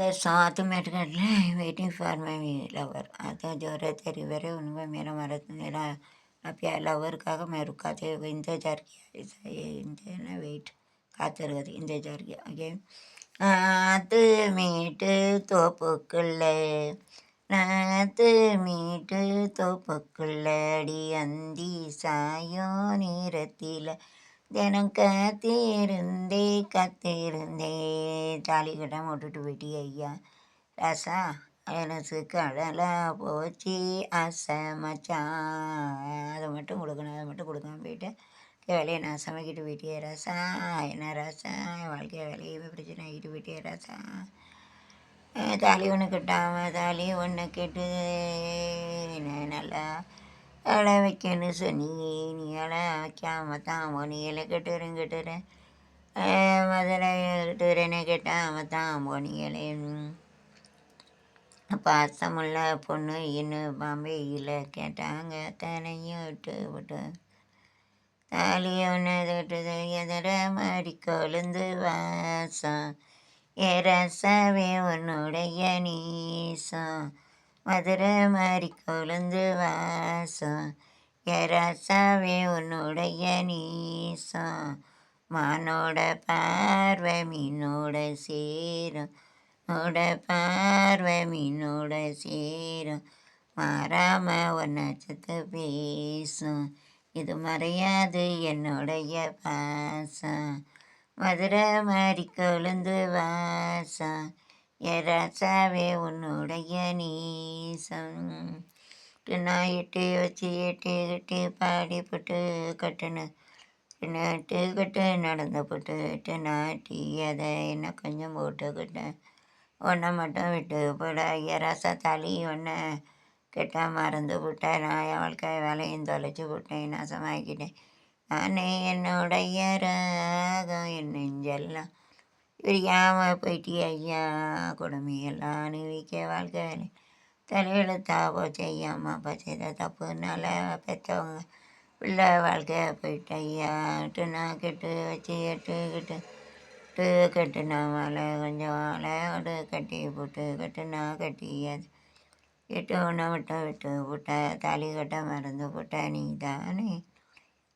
adesso automatically waiting for my lover आता जो रहते रिवेरे उनमें मेरा मरद मेरा प्या लवर मैं रुका थे इंतजार किया ऐसा ये इंतजार वेट காத்திருக்கிறது इंतजार किया ओके ஆத்து மீட்டு தோப்புக்குள்ள நாத்து மீட்டு தோப்புக்குள்ள அடி அந்தி சாயோ நேரத்தில் தினம் காத்திருந்தே காத்திருந்தே தாலி கட்டாமல் விட்டுட்டு போயிட்டியே ஐயா. ராசா எனக்கு கடலா போச்சு ஆசை மச்சான் அதை மட்டும் கொடுக்கணும் அதை மட்டும் கொடுக்காம போயிட்டு வேலையை நான் சமைக்கிட்டு போயிட்டே ராசா. என்ன ராசா என் வாழ்க்கைய வேலையுமே பிரச்சனை ஆகிட்டு போயிட்டே ராசா. தாலி ஒன்று கட்டாமல் தாலி ஒன்று கெட்டு என்ன நல்லா அழை வைக்கணும்னு சொன்னி. நீ அழை வைக்காம தான் நீ கெட்டுறேன் கட்டுறேன். கட்டுறேன் டூரனை கேட்டால் அவன் தான் போனியலே பாசமுள்ள பொண்ணு இன்னும் பாம்பேயில் கேட்டாங்க. தனையும் விட்டு விட்டு. தாலி ஒன்று தொட்டுது எதிர மாதிரி கொழுந்து வாசம் ஏ ரசவே உன்னுடைய நீசம் மதுரை மாதிரி கொழுந்து வாசம் ஏ ரசவே உன்னுடைய நீசம். மானோட பார்வை மீனோட சேரும். உன்னோட பார்வை மீனோட சேரும். மாறாம ஒன்னச்சத்து பேசும். இது மறையாது என்னுடைய பாசம். மதுரை மாதிரி கொழுந்து வாசம். எராசாவே உன்னுடைய நீசம். நான் இட்டு வச்சு எட்டு கட்டி பாடி போட்டு கட்டுனேன் நட்டுக்கிட்டு நடந்து போட்டுக்கிட்டு நாட்டி அதை என்ன கொஞ்சம் போட்டுக்கிட்டேன் ஒன்றை மட்டும் விட்டு போட. ஐயராசா தளி ஒன்றை கெட்டால் மறந்து விட்டேன் நான் என் வாழ்க்கை வேலையும் தொலைச்சி விட்டேன் நாசமாக்கிட்டேன். நானே என்னுடைய ராகம் என் நெஞ்செல்லாம் பிரியாம போயிட்டு ஐயா கொடுமையெல்லாம் அணிவிக்க வாழ்க்கை வேலை தலையெழுத்தா போச்சு. ஐயா அம்மா அப்பா செய்த தப்புனால பெற்றவங்க பிள்ளை வாழ்க்கையாக போயிட்டு ஐயாட்டு நான் கெட்டு வச்சு எட்டு கிட்டு விட்டு கட்டுனா மலை கொஞ்சம் மலையோடு கட்டி போட்டு கட்டுனா கட்டி எட்டு ஒன்று விட்டு விட்டு போட்ட தாலி கட்ட மறந்து போட்ட நீ தானே?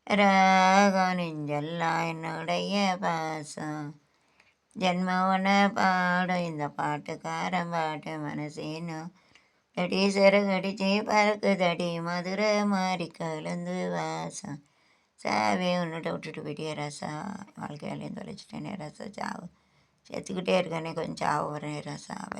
ராகம் நெஞ்செல்லாம் என்னுடைய பாசம். ஜென்ம ஜென்மவன பாடும் இந்த பாட்டுக்காரன் பாட்டு மனசேனும் அடி சரகடிச்சு பறக்குதடி மதுரை மாறி கலந்து வாசம் சாவே உன்னிட்ட விட்டுட்டு போயிட்டே ராசா? வாழ்க்கையிலேயும் தொலைச்சிட்டேனே ராசா சாவு. செத்துக்கிட்டே இருக்கானே கொஞ்சம் சாவு வரேன் ராசா.